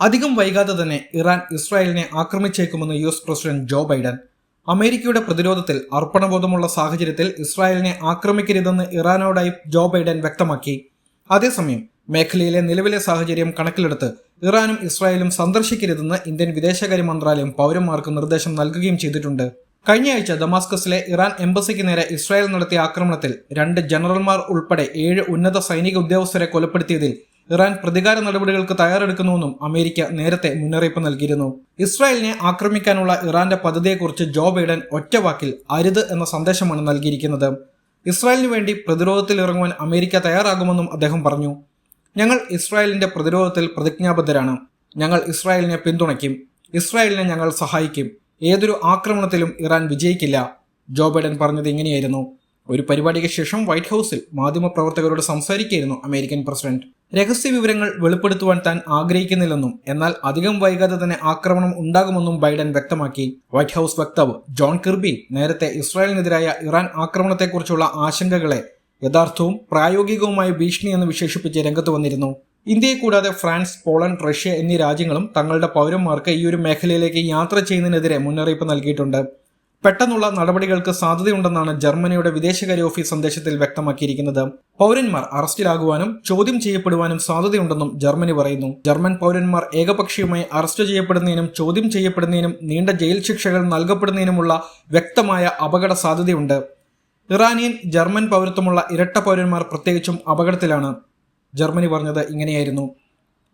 അധികം വൈകാതെ തന്നെ ഇറാൻ ഇസ്രായേലിനെ ആക്രമിച്ചേക്കുമെന്ന് U S president Joe Biden. അമേരിക്കയുടെ പ്രതിരോധത്തിൽ അർപ്പണബോധമുള്ള സാഹചര്യത്തിൽ ഇസ്രായേലിനെ ആക്രമിക്കരുതെന്ന് ഇറാനോടായി ജോ ബൈഡൻ വ്യക്തമാക്കി. അതേസമയം മേഖലയിലെ നിലവിലെ സാഹചര്യം കണക്കിലെടുത്ത് ഇറാനും ഇസ്രായേലും സന്ദർശിക്കരുതെന്ന് ഇന്ത്യൻ വിദേശകാര്യ മന്ത്രാലയം പൗരന്മാർക്ക് നിർദ്ദേശം നൽകുകയും ചെയ്തിട്ടുണ്ട്. കഴിഞ്ഞയാഴ്ച ദമാസ്കസിലെ ഇറാൻ എംബസിക്ക് നേരെ ഇസ്രായേൽ നടത്തിയ ആക്രമണത്തിൽ രണ്ട് ജനറൽമാർ ഉൾപ്പെടെ ഏഴ് ഉന്നത സൈനിക ഉദ്യോഗസ്ഥരെ കൊലപ്പെടുത്തിയതിൽ ഇറാൻ പ്രതികാര നടപടികൾക്ക് തയ്യാറെടുക്കുന്നുവെന്നും അമേരിക്ക നേരത്തെ മുന്നറിയിപ്പ് നൽകിയിരുന്നു. ഇസ്രായേലിനെ ആക്രമിക്കാനുള്ള ഇറാന്റെ പദ്ധതിയെക്കുറിച്ച് ജോ ബൈഡൻ ഒറ്റവാക്കിൽ അരുത് എന്ന സന്ദേശമാണ് നൽകിയിരിക്കുന്നത്. ഇസ്രായേലിനു വേണ്ടി പ്രതിരോധത്തിൽ ഇറങ്ങുവാൻ അമേരിക്ക തയ്യാറാകുമെന്നും അദ്ദേഹം പറഞ്ഞു. ഞങ്ങൾ ഇസ്രായേലിന്റെ പ്രതിരോധത്തിൽ പ്രതിജ്ഞാബദ്ധരാണ്. ഞങ്ങൾ ഇസ്രായേലിനെ പിന്തുണയ്ക്കും. ഇസ്രായേലിനെ ഞങ്ങൾ സഹായിക്കും. ഏതൊരു ആക്രമണത്തിലും ഇറാൻ വിജയിക്കില്ല. ജോ ബൈഡൻ പറഞ്ഞത് ഇങ്ങനെയായിരുന്നു. ഒരു പരിപാടിക്ക് ശേഷം വൈറ്റ് ഹൗസിൽ മാധ്യമപ്രവർത്തകരോട് സംസാരിക്കുകയായിരുന്നു അമേരിക്കൻ പ്രസിഡന്റ്. രഹസ്യ വിവരങ്ങൾ വെളിപ്പെടുത്തുവാൻ താൻ ആഗ്രഹിക്കുന്നില്ലെന്നും എന്നാൽ അധികം വൈകാതെ തന്നെ ആക്രമണം ഉണ്ടാകുമെന്നും ബൈഡൻ വ്യക്തമാക്കി. വൈറ്റ് ഹൌസ് വക്താവ് ജോൺ കിർബി നേരത്തെ ഇസ്രായേലിനെതിരായ ഇറാൻ ആക്രമണത്തെക്കുറിച്ചുള്ള ആശങ്കകളെ യഥാർത്ഥവും പ്രായോഗികവുമായ ഭീഷണി എന്ന് വിശേഷിപ്പിച്ച് രംഗത്ത് വന്നിരുന്നു. ഇന്ത്യയെ കൂടാതെ ഫ്രാൻസ് പോളണ്ട് റഷ്യ എന്നീ രാജ്യങ്ങളും തങ്ങളുടെ പൗരന്മാർക്ക് ഈ ഒരു മേഖലയിലേക്ക് യാത്ര ചെയ്യുന്നതിനെതിരെ മുന്നറിയിപ്പ് നൽകിയിട്ടുണ്ട്. പെട്ടെന്നുള്ള നടപടികൾക്ക് സാധ്യതയുണ്ടെന്നാണ് ജർമ്മനിയുടെ വിദേശകാര്യ ഓഫീസ് സന്ദേശത്തിൽ വ്യക്തമാക്കിയിരിക്കുന്നത്. പൗരന്മാർ അറസ്റ്റിലാകുവാനും ചോദ്യം ചെയ്യപ്പെടുവാനും സാധ്യതയുണ്ടെന്നും ജർമ്മനി പറയുന്നു. ജർമ്മൻ പൗരന്മാർ ഏകപക്ഷീയമായി അറസ്റ്റ് ചെയ്യപ്പെടുന്നതിനും ചോദ്യം ചെയ്യപ്പെടുന്നതിനും നീണ്ട ജയിൽ ശിക്ഷകൾ നൽകപ്പെടുന്നതിനുമുള്ള വ്യക്തമായ അപകട സാധ്യതയുണ്ട്. ഇറാനിയൻ ജർമ്മൻ പൗരത്വമുള്ള ഇരട്ട പൗരന്മാർ പ്രത്യേകിച്ചും അപകടത്തിലാണ്. ജർമ്മനി പറഞ്ഞത് ഇങ്ങനെയായിരുന്നു.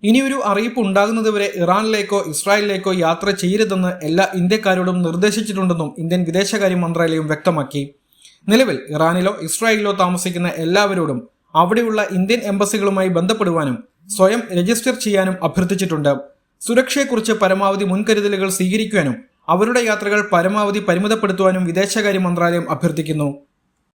ഇനിയൊരു അറിയിപ്പ് ഉണ്ടാകുന്നതുവരെ ഇറാനിലേക്കോ ഇസ്രായേലിലേക്കോ യാത്ര ചെയ്യരുതെന്ന് എല്ലാ ഇന്ത്യക്കാരോടും നിർദ്ദേശിച്ചിട്ടുണ്ടെന്നും ഇന്ത്യൻ വിദേശകാര്യ മന്ത്രാലയം വ്യക്തമാക്കി. നിലവിൽ ഇറാനിലോ ഇസ്രായേലിലോ താമസിക്കുന്ന എല്ലാവരോടും അവിടെയുള്ള ഇന്ത്യൻ എംബസികളുമായി ബന്ധപ്പെടുവാനും സ്വയം രജിസ്റ്റർ ചെയ്യാനും അഭ്യർത്ഥിച്ചിട്ടുണ്ട്. സുരക്ഷയെക്കുറിച്ച് പരമാവധി മുൻകരുതലുകൾ സ്വീകരിക്കുവാനും അവരുടെ യാത്രകൾ പരമാവധി പരിമിതപ്പെടുത്തുവാനും വിദേശകാര്യ മന്ത്രാലയം അഭ്യർത്ഥിക്കുന്നു.